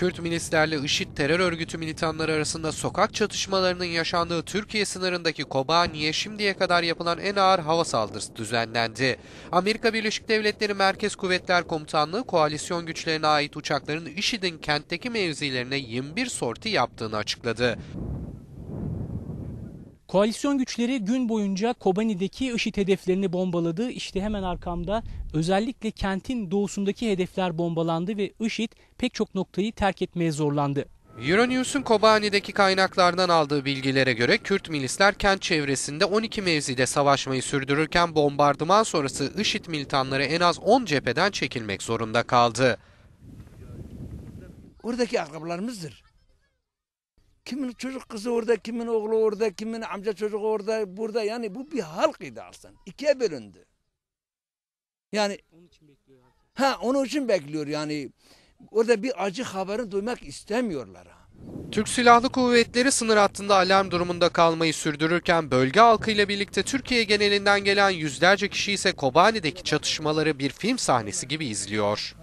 Kürt milislerle IŞİD terör örgütü militanları arasında sokak çatışmalarının yaşandığı Türkiye sınırındaki Kobani'ye şimdiye kadar yapılan en ağır hava saldırısı düzenlendi. Amerika Birleşik Devletleri Merkez Kuvvetler Komutanlığı koalisyon güçlerine ait uçakların IŞİD'in kentteki mevzilerine 21 sorti yaptığını açıkladı. Koalisyon güçleri gün boyunca Kobani'deki IŞİD hedeflerini bombaladı. İşte hemen arkamda özellikle kentin doğusundaki hedefler bombalandı ve IŞİD pek çok noktayı terk etmeye zorlandı. Euronews'un Kobani'deki kaynaklardan aldığı bilgilere göre Kürt milisler kent çevresinde 12 mevzide savaşmayı sürdürürken bombardıman sonrası IŞİD militanları en az 10 cepheden çekilmek zorunda kaldı. Oradaki ayakkabılarımızdır. Kimin çocuk kızı orada, kimin oğlu orada, kimin amca çocuğu orada, burada. Yani bu bir halk idi aslında. İkiye bölündü. Yani ha onun için bekliyor yani. Orada bir acı haberini duymak istemiyorlar. Türk Silahlı Kuvvetleri sınır hattında alarm durumunda kalmayı sürdürürken bölge halkıyla birlikte Türkiye genelinden gelen yüzlerce kişi ise Kobani'deki çatışmaları bir film sahnesi gibi izliyor.